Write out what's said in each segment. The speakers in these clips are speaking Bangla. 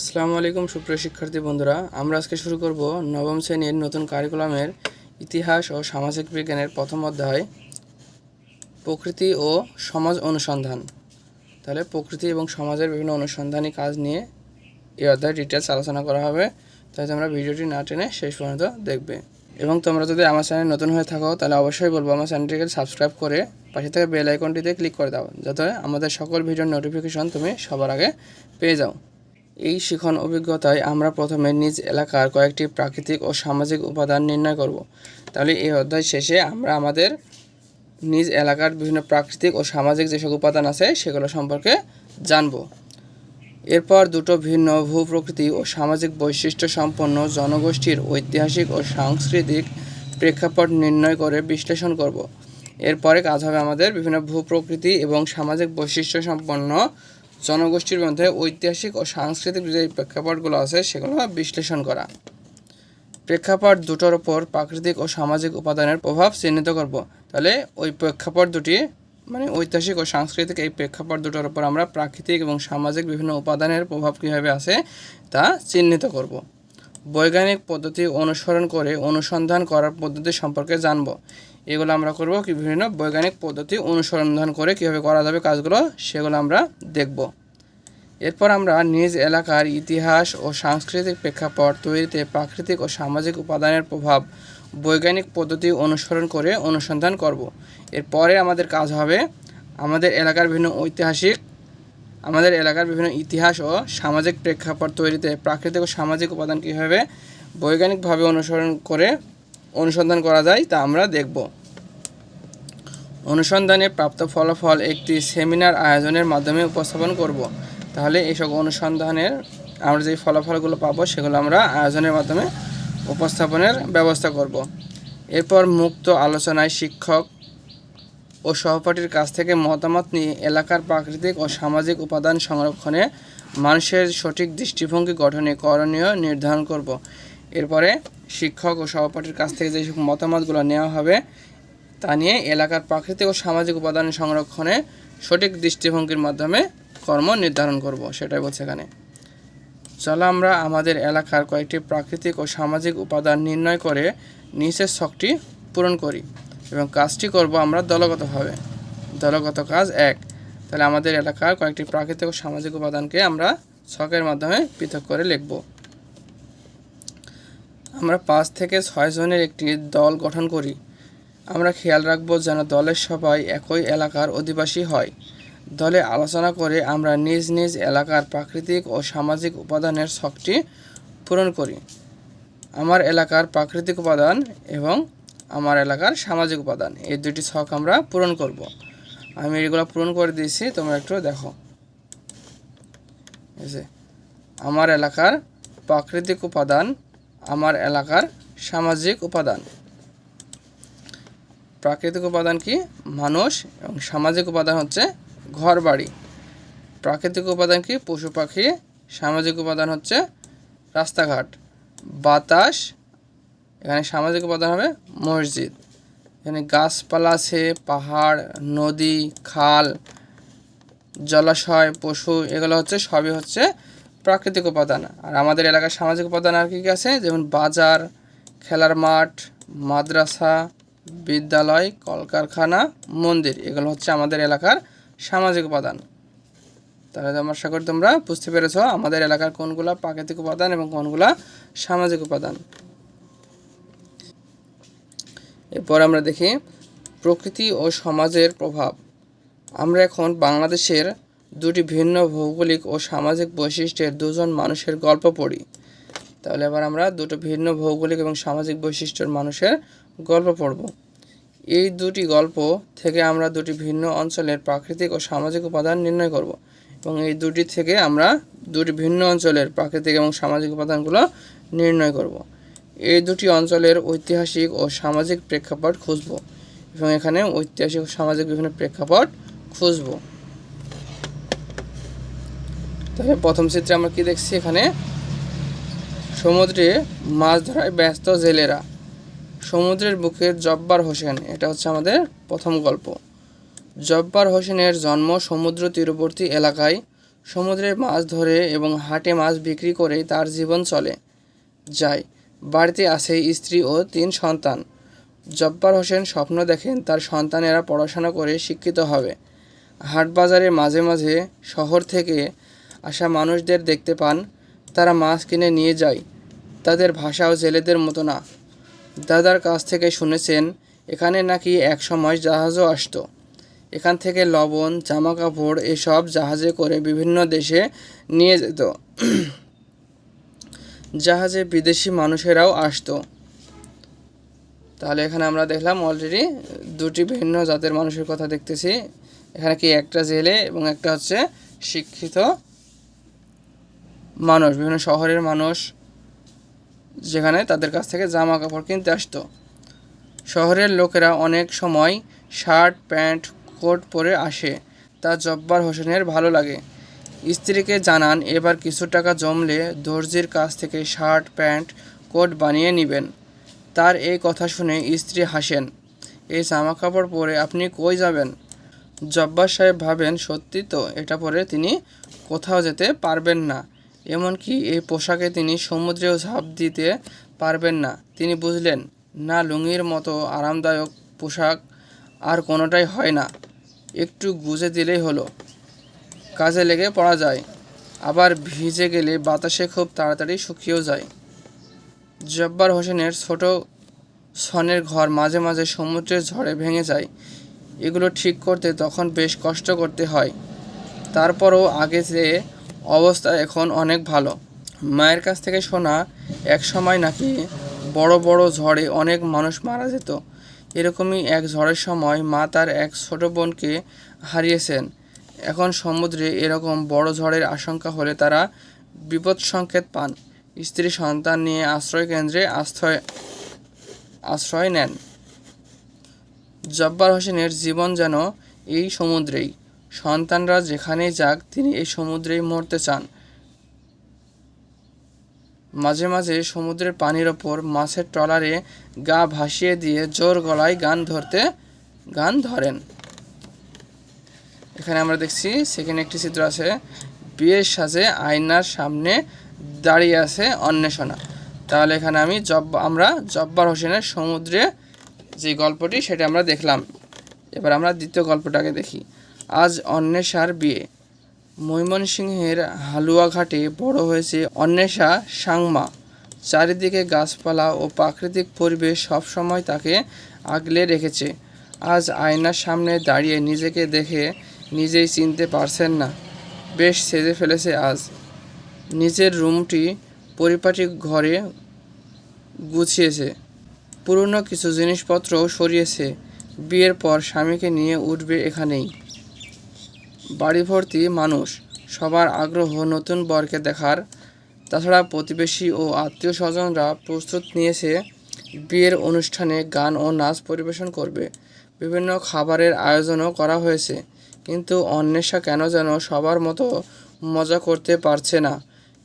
আসসালামু আলাইকুম, সুপ্রিয় শিক্ষার্থী বন্ধুরা। আমরা আজকে শুরু করব নবম শ্রেণির নতুন কারিকুলামের ইতিহাস ও সামাজিক বিজ্ঞানের প্রথম অধ্যায়, প্রকৃতি ও সমাজ অনুসন্ধান। তাহলে প্রকৃতি এবং সমাজের বিভিন্ন অনুসন্ধানী কাজ নিয়ে এই অধ্যায় ডিটেলস আলোচনা করা হবে। তাই তোমরা ভিডিওটি না টেনে শেষ পর্যন্ত দেখবে। এবং তোমরা যদি আমার চ্যানেল নতুন হয়ে থাকো, তাহলে অবশ্যই বলব আমার চ্যানেলটিকে সাবস্ক্রাইব করে পাশে থেকে বেল আইকনটিতে ক্লিক করে দাও। যাতে আমাদের সকল ভিডিওর নোটিফিকেশন তুমি সবার আগে পেয়ে যাও। এই শিখন অভিজ্ঞতায় আমরা প্রথমে নিজ এলাকার কয়েকটি প্রাকৃতিক ও সামাজিক উপাদান নির্ণয় করব। তাহলে এই অধ্যায় শেষে আমরা আমাদের নিজ এলাকার বিভিন্ন প্রাকৃতিক ও সামাজিক যেসব উপাদান আছে, সেগুলো সম্পর্কে জানব। এরপর দুটো ভিন্ন ভূপ্রকৃতি ও সামাজিক বৈশিষ্ট্য সম্পন্ন জনগোষ্ঠীর ঐতিহাসিক ও সাংস্কৃতিক প্রেক্ষাপট নির্ণয় করে বিশ্লেষণ করব। এরপরে কাজ হবে আমাদের বিভিন্ন ভূপ্রকৃতি এবং সামাজিক বৈশিষ্ট্য সম্পন্ন জনগোষ্ঠীর মধ্যে ঐতিহাসিক ও সাংস্কৃতিক যে প্রেক্ষাপটগুলো আছে, সেগুলো বিশ্লেষণ করা। প্রেক্ষাপট দুটোর ওপর প্রাকৃতিক ও সামাজিক উপাদানের প্রভাব চিহ্নিত করব। তাহলে ওই প্রেক্ষাপট দুটি মানে ঐতিহাসিক ও সাংস্কৃতিক এই প্রেক্ষাপট দুটোর ওপর আমরা প্রাকৃতিক এবং সামাজিক বিভিন্ন উপাদানের প্রভাব কীভাবে আছে, তা চিহ্নিত করব। বৈজ্ঞানিক পদ্ধতি অনুসরণ করে অনুসন্ধান করার পদ্ধতি সম্পর্কে জানব। এগুলো আমরা করব কি বিভিন্ন বৈজ্ঞানিক পদ্ধতি অনুসন্ধান করে কীভাবে করা যাবে কাজগুলো সেগুলো আমরা দেখব। এরপর আমরা নিজ এলাকার ইতিহাস ও সাংস্কৃতিক প্রেক্ষাপট তৈরিতে প্রাকৃতিক ও সামাজিক উপাদানের প্রভাব বৈজ্ঞানিক পদ্ধতি অনুসরণ করে অনুসন্ধান করব। এরপরে আমাদের কাজ হবে আমাদের এলাকার বিভিন্ন ঐতিহাসিক, আমাদের এলাকার বিভিন্ন ইতিহাস ও সামাজিক প্রেক্ষাপট তৈরিতে প্রাকৃতিক ও সামাজিক উপাদান কীভাবে বৈজ্ঞানিকভাবে অনুসরণ করে অনুসন্ধান করা যায়, তা আমরা দেখব। অনুসন্ধানে প্রাপ্ত ফলাফল একটি সেমিনার আয়োজনের মাধ্যমে উপস্থাপন করব। তাহলে এইসব অনুসন্ধানের আমরা যে ফলাফলগুলো পাবো, সেগুলো আমরা আয়োজনের মাধ্যমে উপস্থাপনের ব্যবস্থা করব। এরপর মুক্ত আলোচনায় শিক্ষক ও সহপাঠীর কাছ থেকে মতামত নিয়ে এলাকার প্রাকৃতিক ও সামাজিক উপাদান সংরক্ষণে মানুষের সঠিক দৃষ্টিভঙ্গি গঠনে করণীয় নির্ধারণ করব। এরপরে শিক্ষক ও সহপাঠীর কাছ থেকে যেসব মতামতগুলো নেওয়া হবে, তা নিয়ে এলাকার প্রাকৃতিক ও সামাজিক উপাদান সংরক্ষণে সঠিক দৃষ্টিভঙ্গির মাধ্যমে কর্ম নির্ধারণ করব, সেটাই বলছে এখানে। চলো আমরা আমাদের এলাকার কয়েকটি প্রাকৃতিক ও সামাজিক উপাদান নির্ণয় করে নিচের শখটি পূরণ করি এবং কাজটি করব আমরা দলগতভাবে। দলগত কাজ এক। তাহলে আমাদের এলাকার কয়েকটি প্রাকৃতিক ও সামাজিক উপাদানকে আমরা ছকের মাধ্যমে পৃথক করে লিখব। আমরা পাঁচ থেকে ছয় জনের একটি দল গঠন করি। আমরা খেয়াল রাখব যেন দলের সবাই একই এলাকার অধিবাসী হয়। দলে আলোচনা করে আমরা নিজ নিজ এলাকার প্রাকৃতিক ও সামাজিক উপাদানের শখটি পূরণ করি। আমার এলাকার প্রাকৃতিক উপাদান এবং আমার এলাকার সামাজিক উপাদান, এই দুটি শখ আমরা পূরণ করব। আমি এগুলো পূরণ করে দিয়েছি, তোমরা একটু দেখো। আমার এলাকার প্রাকৃতিক উপাদান আমার এলাকার সামাজিক উপাদান। প্রাকৃতিক উপাদান কি? মানুষ এবং সামাজিক উপাদান হচ্ছে ঘর বাড়ি প্রাকৃতিক উপাদান কি? পশু পাখি। সামাজিক উপাদান হচ্ছে রাস্তাঘাট। বাতাস, এখানে সামাজিক উপাদান হবে মসজিদ। এখানে গাছপালা আছে, পাহাড়, নদী, খাল, জলাশয়, পশু, এগুলো হচ্ছে সবই হচ্ছে প্রাকৃতিক উপাদান। আর আমাদের এলাকার সামাজিক উপাদান আর কী কী আছে? যেমন বাজার, খেলার মাঠ, মাদ্রাসা, বিদ্যালয়, কলকারখানা, মন্দির। এগুলো হচ্ছে আমাদের এলাকার সামাজিক উপাদান। তাহলে আমার করি তোমরা বুঝতে পেরেছ আমাদের এলাকার কোনগুলা প্রাকৃতিক উপাদান এবং কোনগুলা সামাজিক উপাদান। এরপর আমরা দেখি প্রকৃতি ও সমাজের প্রভাব। আমরা এখন বাংলাদেশের দুটি ভিন্ন ভৌগোলিক ও সামাজিক বৈশিষ্ট্যের দুজন মানুষের গল্প পড়ি। তাহলে এবার আমরা দুটো ভিন্ন ভৌগোলিক এবং সামাজিক বৈশিষ্ট্যের মানুষের গল্প পড়ব। এই দুটি গল্প থেকে আমরা দুটি ভিন্ন অঞ্চলের প্রাকৃতিক ও সামাজিক উপাদান নির্ণয় করব এবং এই দুটি থেকে আমরা দুটি ভিন্ন অঞ্চলের প্রাকৃতিক এবং সামাজিক উপাদানগুলো নির্ণয় করব। এই দুটি অঞ্চলের ঐতিহাসিক ও সামাজিক প্রেক্ষাপট খুঁজব এবং এখানে ঐতিহাসিক ও সামাজিক বিভিন্ন প্রেক্ষাপট খুঁজব। তবে প্রথম চিত্রে আমরা কি দেখছি এখানে? সমুদ্রে মাছ ধরায় ব্যস্ত জেলেরা। সমুদ্রের বুকের জব্বার হোসেন, এটা হচ্ছে আমাদের প্রথম গল্প। জব্বার হোসেনের জন্ম সমুদ্র তীরবর্তী এলাকায়। সমুদ্রে মাছ ধরে এবং হাটে মাছ বিক্রি করে তার জীবন চলে, যায়। বাড়িতে আসে স্ত্রী ও তিন সন্তান। জব্বার হোসেন স্বপ্ন দেখেন তার সন্তানেরা পড়াশোনা করে শিক্ষিত হবে। হাটবাজারে মাঝে মাঝে শহর থেকে আসা মানুষদের দেখতে পান, তারা মাছ কিনে নিয়ে যায়। তাদের ভাষাও জেলেদের মতো না। দাদার কাছ থেকে শুনেছেন, এখানে নাকি এক সময় জাহাজও আসতো। এখান থেকে লবণ জামা কাপড় এসব জাহাজে করে বিভিন্ন দেশে নিয়ে যেত। জাহাজে বিদেশি মানুষেরাও আসতো। তাহলে এখানে আমরা দেখলাম অলরেডি দুটি ভিন্ন জাতের মানুষের কথা দেখতেছি। এখানে কি একটা জেলে এবং একটা হচ্ছে শিক্ষিত মানুষ, বিভিন্ন শহরের মানুষ যেখানে তাদের কাছ থেকে জামা কাপড় কিনতে আসতো। শহরের লোকেরা অনেক সময় শার্ট, প্যান্ট, কোট পরে আসে। তা জব্বার হোসেনের ভালো লাগে। স্ত্রীকে জানান, এবার কিছু টাকা জমলে দর্জির কাছ থেকে শার্ট, প্যান্ট, কোট বানিয়ে নেবেন। তার এই কথা শুনে স্ত্রী হাসেন। এই জামা কাপড় পরে আপনি কই যাবেন? জব্বার সাহেব ভাবেন, সত্যি তো, এটা পরে তিনি কোথাও যেতে পারবেন না। এমনকি এই পোশাকে তিনি সমুদ্রেও ঝাঁপ দিতে পারবেন না। তিনি বুঝলেন, না, লুঙ্গির মতো আরামদায়ক পোশাক আর কোনোটাই হয় না। একটু গুজে দিলেই হলো। কাজে লেগে পড়া যায়। আবার ভিজে গেলে বাতাসে খুব তাড়াতাড়ি শুকিয়েও যায়। জব্বার হোসেনের ছোট সনের ঘর মাঝে মাঝে সমুদ্রের ঝড়ে ভেঙে যায়। এগুলো ঠিক করতে তখন বেশ কষ্ট করতে হয়। তারপরও আগে যে অবস্থা এখন অনেক ভালো। মায়ের কাছ থেকে শোনা, এক সময় নাকি বড় বড় ঝড়ে অনেক মানুষ মারা যেত। এরকমই এক ঝড়ের সময় মা তার এক ছোট বোনকে হারিয়েছেন। এখন সমুদ্রে এরকম বড় ঝড়ের আশঙ্কা হলে তারা বিপদ সংকেত পান। স্ত্রী সন্তান নিয়ে আশ্রয় কেন্দ্রে আশ্রয় আশ্রয় নেন। জব্বার হোসেনের জীবন যেন এই সমুদ্রেই। সন্তানরা যেখানেই যাক, তিনি এই সমুদ্রেই মরতে চান। মাঝে মাঝে সমুদ্রের পানির ওপর মাছের ট্রলারে গা ভাসিয়ে দিয়ে জোর গলায় গান ধরতে, গান ধরেন। এখানে আমরা দেখছি, সেখানে একটি চিত্র আছে। বিয়ের সাজে আয়নার সামনে দাঁড়িয়ে আছে অন্বেষণা। তাহলে এখানে আমি জব আমরা জব্বার হোসেনের সমুদ্রে যে গল্পটি, সেটা আমরা দেখলাম। এবার আমরা দ্বিতীয় গল্পটাকে দেখি। আজ অন্বেষার বিয়ে। ময়মনসিংহের হালুয়াঘাটে বড় হয়েছে অন্বেষা সাংমা। চারিদিকে গাছপালা ও প্রাকৃতিক পরিবেশ সবসময় তাকে আগলে রেখেছে। আজ আয়নার সামনে দাঁড়িয়ে নিজেকে দেখে নিজেই চিনতে পারছেন না। বেশ সেজে ফেলেছে আজ। নিজের রুমটি পরিপাটি ঘরে গুছিয়েছে। পুরনো কিছু জিনিসপত্র সরিয়েছে। বিয়ের পর স্বামীকে নিয়ে উঠবে এখানেই। বাড়ি ভর্তি মানুষ, সবার আগ্রহ নতুন বরকে দেখার। তাছাড়া প্রতিবেশী ও আত্মীয় স্বজনরা প্রস্তুত নিয়েছে বিয়ের অনুষ্ঠানে গান ও নাচ পরিবেশন করবে। বিভিন্ন খাবারের আয়োজনও করা হয়েছে, কিন্তু অন্বেষা কেন যেন সবার মতো মজা করতে পারছে না।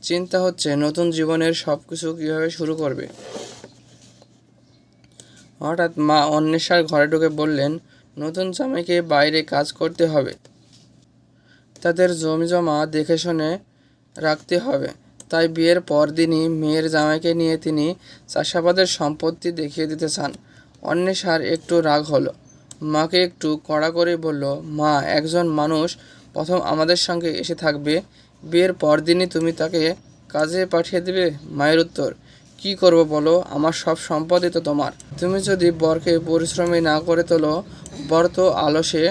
চিন্তা হচ্ছে নতুন জীবনের সব কিছু কীভাবে শুরু করবে। হঠাৎ মা অন্বেষার ঘরে ঢুকে বললেন, নতুন জামাইকে বাইরে কাজ করতে হবে। তাদের জমি জমা দেখে শুনে রাখতে হবে। তাই বিয়ের পরদিনই মেয়ের জামাইকে নিয়ে তিনি চাষাবাদের সম্পত্তি দেখিয়ে দিতে চান। অন্বেষার একটু রাগ হলো। মাকে একটু কড়া করে বলল, মা, একজন মানুষ প্রথম আমাদের সঙ্গে এসে থাকবে। বিয়ের পরদিনই তুমি তাকে কাজে পাঠিয়ে দেবে? মায়ের উত্তর, কি করব বলো? আমার সব সম্পদই তো তোমার। তুমি যদি বরকে পরিশ্রমী না করে তোলো, বর তো আলসে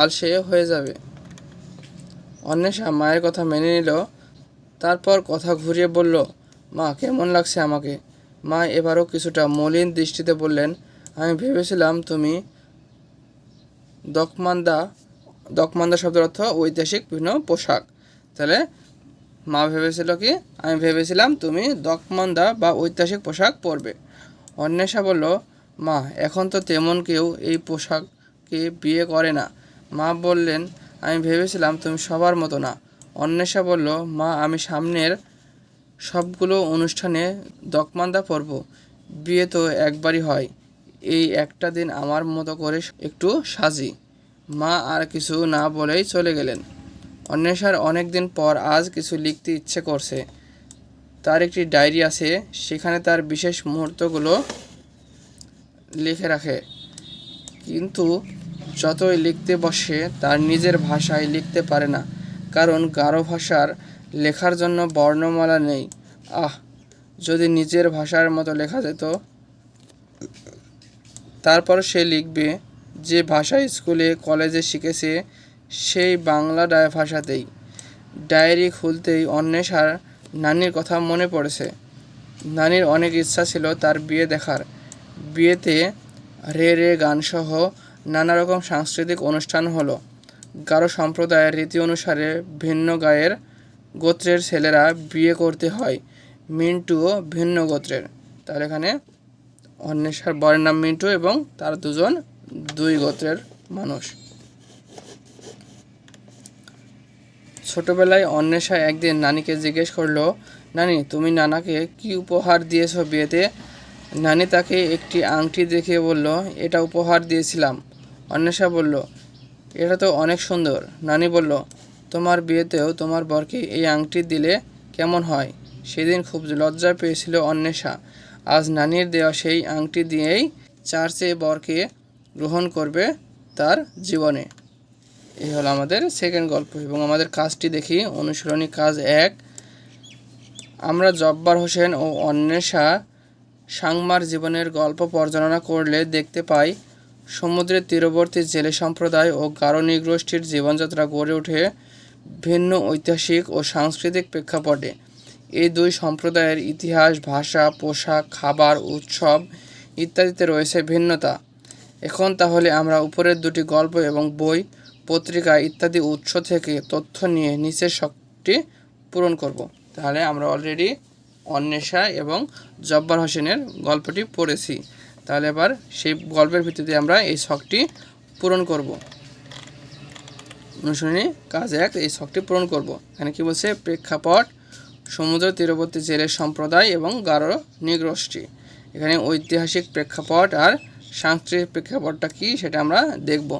আলসে হয়ে যাবে। অন্বেষা মায়ের কথা মেনে নিল, তারপর কথা ঘুরিয়ে বলল, মা, কেমন লাগছে আমাকে? মা এবারও কিছুটা মলিন দৃষ্টিতে বললেন, আমি ভেবেছিলাম তুমি দকমান্দা দকমান্দা শব্দের অর্থ ঐতিহাসিক বিভিন্ন পোশাক। তাহলে মা ভেবেছিল কি? আমি ভেবেছিলাম তুমি দকমান্দা বা ঐতিহাসিক পোশাক পরবে। অন্বেষা বলল, মা, এখন তো তেমন কেউ এই পোশাককে বিয়ে করে না। মা বললেন, আমি ভেবেছিলাম তুমি সবার মতো না। অন্বেষা বলল, মা, আমি সামনের সবগুলো অনুষ্ঠানে দকমান্দা পরব। বিয়ে তো একবারই হয়। এই একটা দিন আমার মতো করে একটু সাজি। মা আর কিছু না বলেই চলে গেলেন। অন্বেষার অনেক দিন পর আজ কিছু লিখতে ইচ্ছে করছে। তার একটি ডায়েরি আছে, সেখানে তার বিশেষ মুহূর্তগুলো লিখে রাখে। কিন্তু যতই লিখতে বসে, তার নিজের ভাষায় লিখতে পারে না। কারণ গারো ভাষার লেখার জন্য বর্ণমালা নেই। আহ, যদি নিজের ভাষার মতো লেখা যেত। তারপর সে লিখবে, যে ভাষা স্কুলে, কলেজে শিখেছে, সেই বাংলা ডায় ভাষাতেই। ডায়েরি খুলতেই অন্বেষার নানির কথা মনে পড়েছে। নানির অনেক ইচ্ছা ছিল তার বিয়ে দেখার। বিয়েতে রে রে গানসহ নানা রকম সাংস্কৃতিক অনুষ্ঠান হলো। গারো সম্প্রদায়ের রীতি অনুসারে ভিন্ন গায়ের গোত্রের ছেলেরা বিয়ে করতে হয়। মিন্টুও ভিন্ন গোত্রের। তাহলে এখানে অন্বেষার বরের নাম মিন্টু এবং তার দুজন দুই গোত্রের মানুষ। ছোটবেলায় অন্বেষা একদিন নানিকে জিজ্ঞেস করল, নানি, তুমি নানাকে কি উপহার দিয়েছ বিয়েতে? নানি তাকে একটি আংটি দেখিয়ে বলল, এটা উপহার দিয়েছিলাম। অন্বেষা বলল, এটা তো অনেক সুন্দর। নানি বলল, তোমার বিয়েতেও তোমার বরকে এই আংটি দিলে কেমন হয়? সেদিন খুব লজ্জা পেয়েছিল অন্বেষা। আজ নানির দেওয়া সেই আংটি দিয়েই চার্চে বরকে গ্রহণ করবে তার জীবনে। এই হলো আমাদের সেকেন্ড গল্প এবং আমাদের কাজটি দেখি। অনুশীলনী কাজ এক, আমরা জব্বার হোসেন ও অন্বেষা সাংমার জীবনের গল্প পর্যালোচনা করলে দেখতে পাই সমুদ্রের তীরবর্তী জেলে সম্প্রদায় ও গারো নৃগোষ্ঠীর জীবনযাত্রা গড়ে ওঠে ভিন্ন ঐতিহাসিক ও সাংস্কৃতিক প্রেক্ষাপটে। এই দুই সম্প্রদায়ের ইতিহাস, ভাষা, পোশাক, খাবার, উৎসব ইত্যাদিতে রয়েছে ভিন্নতা। এখন তাহলে আমরা উপরের দুটি গল্প এবং বই, পত্রিকা ইত্যাদি উৎস থেকে তথ্য নিয়ে নিচের শখটি পূরণ করব। তাহলে আমরা অলরেডি অন্বেষা এবং জব্বার হোসেনের গল্পটি পড়েছি। তাহলে এবার সেই গল্পের ভিত্তিতে আমরা এই শখটি পূরণ করব। অনুশীলনী কাজ এক, এই শখটি পূরণ করব। এখানে কি বলছে? প্রেক্ষাপট, সমুদ্র তীরবর্তী জেলের সম্প্রদায় এবং গারো নৃগোষ্ঠী। এখানে ঐতিহাসিক প্রেক্ষাপট আর সাংস্কৃতিক প্রেক্ষাপটটা কি সেটা আমরা দেখব।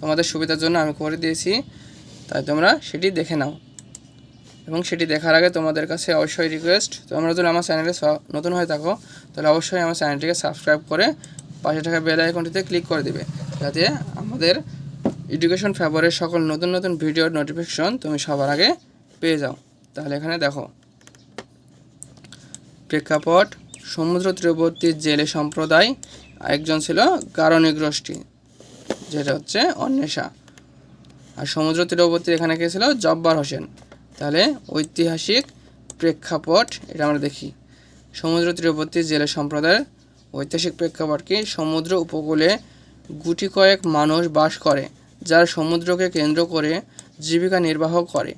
তোমাদের সুবিধার জন্য আমি করে দিয়েছি, তাই তোমরা সেটি দেখে নাও। এবং সেটি দেখার আগে তোমাদের কাছে অবশ্যই রিকোয়েস্ট তোমরা যদি আমার চ্যানেলে নতুন হয়ে থাকো, তাহলে অবশ্যই আমার চ্যানেলটিকে সাবস্ক্রাইব করে পাশে থাকা বেল আইকনটিতে ক্লিক করে দিবে। যাতে আমাদের এডুকেশন ফেভারের সকল নতুন নতুন ভিডিওর নোটিফিকেশন তুমি সবার আগে পেয়ে যাও। তাহলে এখানে দেখো। প্রেক্ষাপট, সমুদ্র তীরবর্তী জেলে সম্প্রদায় একজন ছিল গারণিগ্রষ্টি যেটা হচ্ছে অন্বেষা। আর সমুদ্র তীরবর্তী এখানে কে ছিল? জব্বার হোসেন। তাহলে ঐতিহাসিক প্রেক্ষাপট এটা আমরা দেখি। সমুদ্র তীরবর্তী জেলে সম্প্রদায়ের ঐতিহাসিক প্রেক্ষাপট কি? সমুদ্র উপকূলে গুটি কয়েক মানুষ বাস করে, যারা সমুদ্রকে কেন্দ্র করে জীবিকা নির্বাহ করে।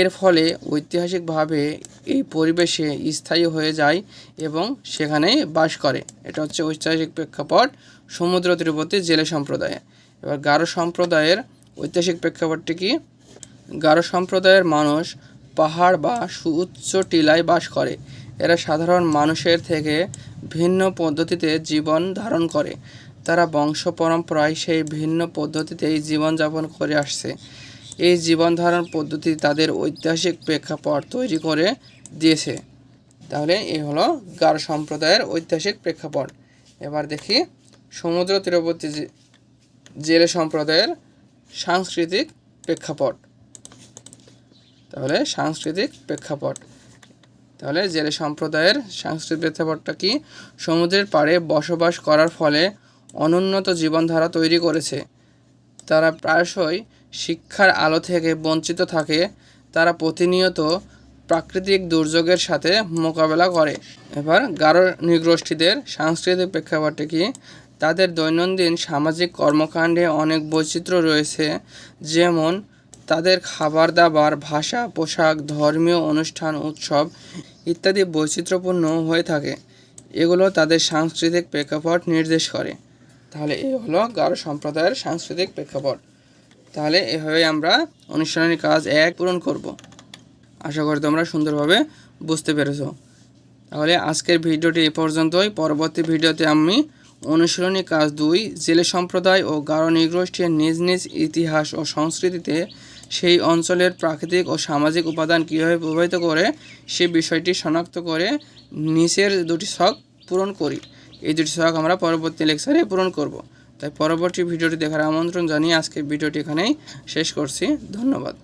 এর ফলে ঐতিহাসিকভাবে এই পরিবেশে স্থায়ী হয়ে যায় এবং সেখানেই বাস করে। এটা হচ্ছে ঐতিহাসিক প্রেক্ষাপট সমুদ্র তীরবর্তী জেলে সম্প্রদায়। এবার গারো সম্প্রদায়ের ঐতিহাসিক প্রেক্ষাপটটি কি? গারো সম্প্রদায়ের মানুষ পাহাড় বা সুউচ্চ টিলায় বাস করে। এরা সাধারণ মানুষের থেকে ভিন্ন পদ্ধতিতে জীবন ধারণ করে। তারা বংশ পরম্পরায় সেই ভিন্ন পদ্ধতিতেই জীবনযাপন করে আসছে। এই জীবন ধারণ পদ্ধতি তাদের ঐতিহাসিক প্রেক্ষাপট তৈরি করে দিয়েছে। তাহলে এই হলো গারো সম্প্রদায়ের ঐতিহাসিক প্রেক্ষাপট। এবার দেখি সমুদ্র তীরবর্তী জেলে সম্প্রদায়ের সাংস্কৃতিক প্রেক্ষাপট। তাহলে সাংস্কৃতিক প্রেক্ষাপট। তাহলে জেলে সম্প্রদায়ের সাংস্কৃতিক প্রেক্ষাপটটা কি? সমুদ্রের পাড়ে বসবাস করার ফলে অনুন্নত জীবনধারা তৈরি করেছে। তারা প্রায়শই শিক্ষার আলো থেকে বঞ্চিত থাকে। তারা প্রতিনিয়ত প্রাকৃতিক দুর্যোগের সাথে মোকাবেলা করে। এবার গারো নৃগোষ্ঠীদের সাংস্কৃতিক প্রেক্ষাপটে কি? তাদের দৈনন্দিন সামাজিক কর্মকাণ্ডে অনেক বৈচিত্র্য রয়েছে। যেমন তাদের খাবার দাবার, ভাষা, পোশাক, ধর্মীয় অনুষ্ঠান, উৎসব ইত্যাদি বৈচিত্র্যপূর্ণ হয়ে থাকে। এগুলো তাদের সাংস্কৃতিক প্রেক্ষাপট নির্দেশ করে। তাহলে এই হলো গারো সম্প্রদায়ের সাংস্কৃতিক প্রেক্ষাপট। তাহলে এভাবে আমরা অনুশীলনী কাজ এক পূরণ করব। আশা করি তোমরা সুন্দরভাবে বুঝতে পেরেছ। তাহলে আজকের ভিডিওটি এ পর্যন্তই। পরবর্তী ভিডিওতে আমি অনুশীলনী কাজ দুই, জেলে সম্প্রদায় ও গারো নৃগোষ্ঠীর নিজ নিজ ইতিহাস ও সংস্কৃতিতে সেই অঞ্চলের প্রাকৃতিক ও সামাজিক উপাদান কীভাবে প্রভাবিত করে, সে বিষয়টি শনাক্ত করে নিচের দুটি শখ পূরণ করি। এই দুটি শখ আমরা পরবর্তী লেকচারে পূরণ করব। তাই পরবর্তী ভিডিওটি দেখার আমন্ত্রণ জানিয়ে আজকে ভিডিওটি এখানেই শেষ করছি। ধন্যবাদ।